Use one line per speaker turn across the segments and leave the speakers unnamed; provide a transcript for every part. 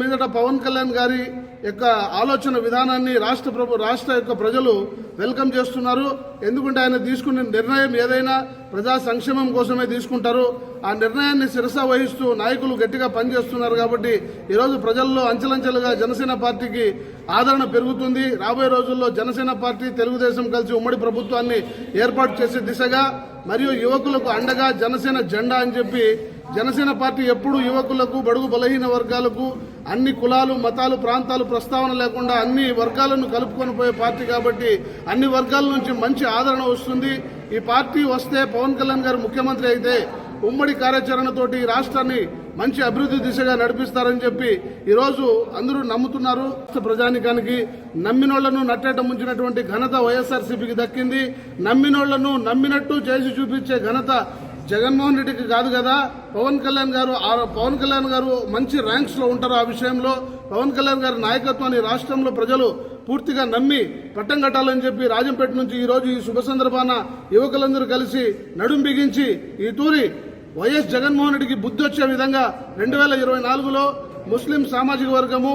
మీదట పవన్ కళ్యాణ్ గారి యొక్క ఆలోచన విధానాన్ని రాష్ట్ర ప్రభు రాష్ట్ర యొక్క ప్రజలు వెల్కమ్ చేస్తున్నారు. ఎందుకంటే ఆయన తీసుకునే నిర్ణయం ఏదైనా ప్రజా సంక్షేమం కోసమే తీసుకుంటారు. ఆ నిర్ణయాన్ని శిరస వహిస్తూ నాయకులు గట్టిగా పనిచేస్తున్నారు కాబట్టి ఈరోజు ప్రజల్లో అంచెలంచెలుగా జనసేన పార్టీకి ఆదరణ పెరుగుతుంది. రాబోయే రోజుల్లో జనసేన పార్టీ తెలుగుదేశం కలిసి ఉమ్మడి ప్రభుత్వాన్ని ఏర్పాటు చేసే దిశగా మరియు యువకులకు అండగా జనసేన జెండా అని చెప్పి జనసేన పార్టీ ఎప్పుడు యువకులకు బడుగు బలహీన వర్గాలకు అన్ని కులాలు మతాలు ప్రాంతాలు ప్రస్తావన లేకుండా అన్ని వర్గాలను కలుపుకొని పోయే పార్టీ కాబట్టి అన్ని వర్గాల నుంచి మంచి ఆదరణ వస్తుంది. ఈ పార్టీ వస్తే పవన్ కళ్యాణ్ గారు ముఖ్యమంత్రి అయితే ఉమ్మడి కార్యాచరణతోటి ఈ రాష్ట్రాన్ని మంచి అభివృద్ధి దిశగా నడిపిస్తారని చెప్పి ఈరోజు అందరూ నమ్ముతున్నారు. రాష్ట్ర ప్రజానికానికి నమ్మినోళ్ళను నట్టేట ముంచినటువంటి ఘనత వైఎస్ఆర్సీపీకి దక్కింది. నమ్మినోళ్ళను నమ్మినట్టు చేసి చూపించే ఘనత జగన్మోహన్ రెడ్డికి కాదు కదా పవన్ కళ్యాణ్ గారు ఆ పవన్ కళ్యాణ్ గారు మంచి ర్యాంక్స్లో ఉంటారు ఆ విషయంలో. పవన్ కళ్యాణ్ గారి నాయకత్వాన్ని రాష్ట్రంలో ప్రజలు పూర్తిగా నమ్మి పట్టం కట్టాలని చెప్పి రాజంపేట నుంచి ఈరోజు ఈ శుభ సందర్భాన యువకులందరూ కలిసి నడుం బిగించి ఈ తూరి వైఎస్ జగన్మోహన్ రెడ్డికి బుద్ధి వచ్చే విధంగా రెండు వేల ఇరవై నాలుగులో ముస్లిం సామాజిక వర్గము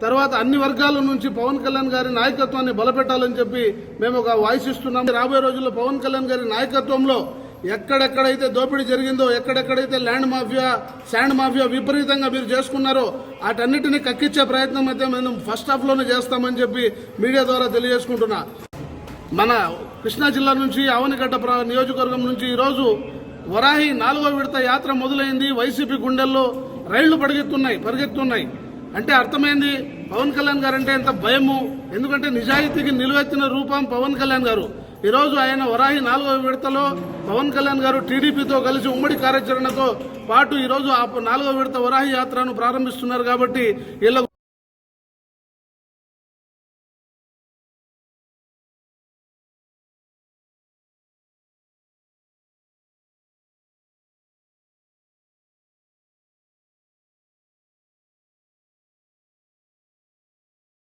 తర్వాత అన్ని వర్గాల నుంచి పవన్ కళ్యాణ్ గారి నాయకత్వాన్ని బలపెట్టాలని చెప్పి మేము ఒక వాయిస్ ఇస్తున్నాం. రాబోయే రోజుల్లో పవన్ కళ్యాణ్ గారి నాయకత్వంలో ఎక్కడెక్కడైతే దోపిడీ జరిగిందో ఎక్కడెక్కడైతే ల్యాండ్ మాఫియా శాండ్ మాఫియా విపరీతంగా మీరు చేసుకున్నారో వాటన్నిటిని కక్కించే ప్రయత్నం అయితే మేము ఫస్ట్ హాఫ్లోనే చేస్తామని చెప్పి మీడియా ద్వారా తెలియజేసుకుంటున్నా. మన కృష్ణా జిల్లా నుంచి ఆవనిగడ్డ ప్ర- నియోజకవర్గం నుంచి ఈరోజు వరాహి నాలుగో విడత యాత్ర మొదలైంది. వైసీపీ గుండెల్లో రైళ్ళు పరిగెత్తున్నాయి పరిగెత్తున్నాయి. అంటే అర్థమైంది పవన్ కళ్యాణ్ గారు అంటే ఎంత భయము. ఎందుకంటే నిజాయితీకి నిలువెత్తిన రూపం పవన్ కళ్యాణ్ గారు. ఈరోజు ఆయన వరాహి నాలుగో విడతలో పవన్ కళ్యాణ్ గారు టీడీపీతో కలిసి ఉమ్మడి కార్యాచరణతో పాటు ఈరోజు ఆ నాలుగో విడత వరాహి యాత్రను ప్రారంభిస్తున్నారు కాబట్టి వీళ్ళ